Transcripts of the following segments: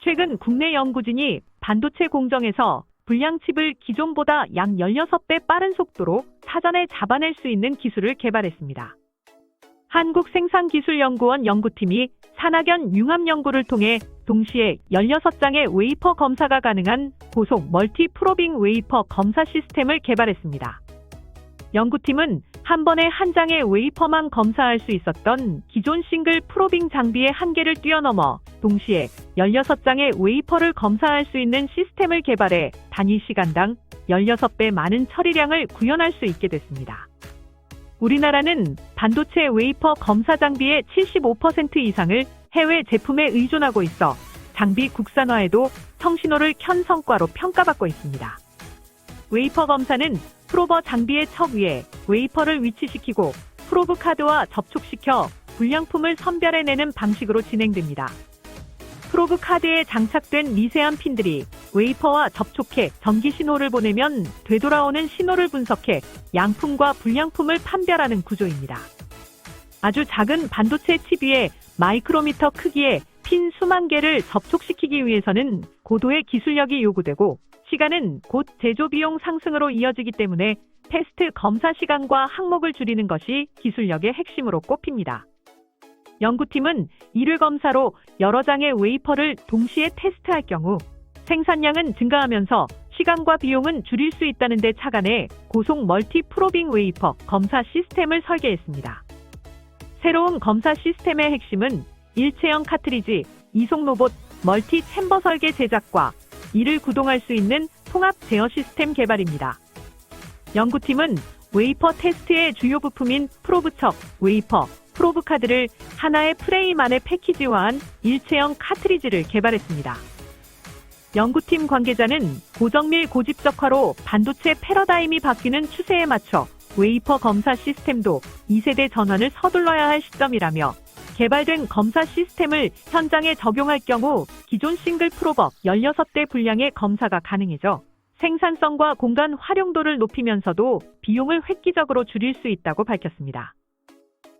최근 국내 연구진이 반도체 공정에서 불량칩을 기존보다 약 16배 빠른 속도로 사전에 잡아낼 수 있는 기술을 개발했습니다. 한국생산기술연구원 연구팀이 산학연 융합 연구를 통해 동시에 16장의 웨이퍼 검사가 가능한 고속 멀티 프로빙 웨이퍼 검사 시스템을 개발했습니다. 연구팀은 한 번에 한 장의 웨이퍼만 검사할 수 있었던 기존 싱글 프로빙 장비의 한계를 뛰어넘어 동시에 16장의 웨이퍼를 검사할 수 있는 시스템을 개발해 단위 시간당 16배 많은 처리량을 구현할 수 있게 됐습니다. 우리나라는 반도체 웨이퍼 검사 장비의 75% 이상을 해외 제품에 의존하고 있어 장비 국산화에도 성신호를 켠 성과로 평가받고 있습니다. 웨이퍼 검사는 프로버 장비의 척 위에 웨이퍼를 위치시키고 프로브 카드와 접촉시켜 불량품을 선별해내는 방식으로 진행됩니다. 프로브 카드에 장착된 미세한 핀들이 웨이퍼와 접촉해 전기 신호를 보내면 되돌아오는 신호를 분석해 양품과 불량품을 판별하는 구조입니다. 아주 작은 반도체 칩 위에 마이크로미터 크기의 핀 수만 개를 접촉시키기 위해서는 고도의 기술력이 요구되고 시간은 곧 제조 비용 상승으로 이어지기 때문에 테스트 검사 시간과 항목을 줄이는 것이 기술력의 핵심으로 꼽힙니다. 연구팀은 일일 검사로 여러 장의 웨이퍼를 동시에 테스트할 경우 생산량은 증가하면서 시간과 비용은 줄일 수 있다는 데 착안해 고속 멀티 프로빙 웨이퍼 검사 시스템을 설계했습니다. 새로운 검사 시스템의 핵심은 일체형 카트리지, 이송 로봇, 멀티 챔버 설계 제작과 이를 구동할 수 있는 통합 제어 시스템 개발입니다. 연구팀은 웨이퍼 테스트의 주요 부품인 프로브척, 웨이퍼, 프로브 카드를 하나의 프레임 안에 패키지화한 일체형 카트리지를 개발했습니다. 연구팀 관계자는 고정밀 고집적화로 반도체 패러다임이 바뀌는 추세에 맞춰 웨이퍼 검사 시스템도 2세대 전환을 서둘러야 할 시점이라며 개발된 검사 시스템을 현장에 적용할 경우 기존 싱글 프로버 16대 분량의 검사가 가능해져 생산성과 공간 활용도를 높이면서도 비용을 획기적으로 줄일 수 있다고 밝혔습니다.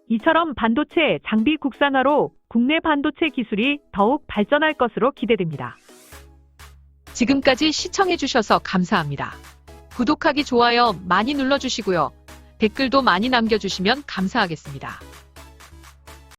이처럼 반도체 장비 국산화로 국내 반도체 기술이 더욱 발전할 것으로 기대됩니다. 지금까지 시청해주셔서 감사합니다. 구독하기, 좋아요 많이 눌러주시고요. 댓글도 많이 남겨주시면 감사하겠습니다.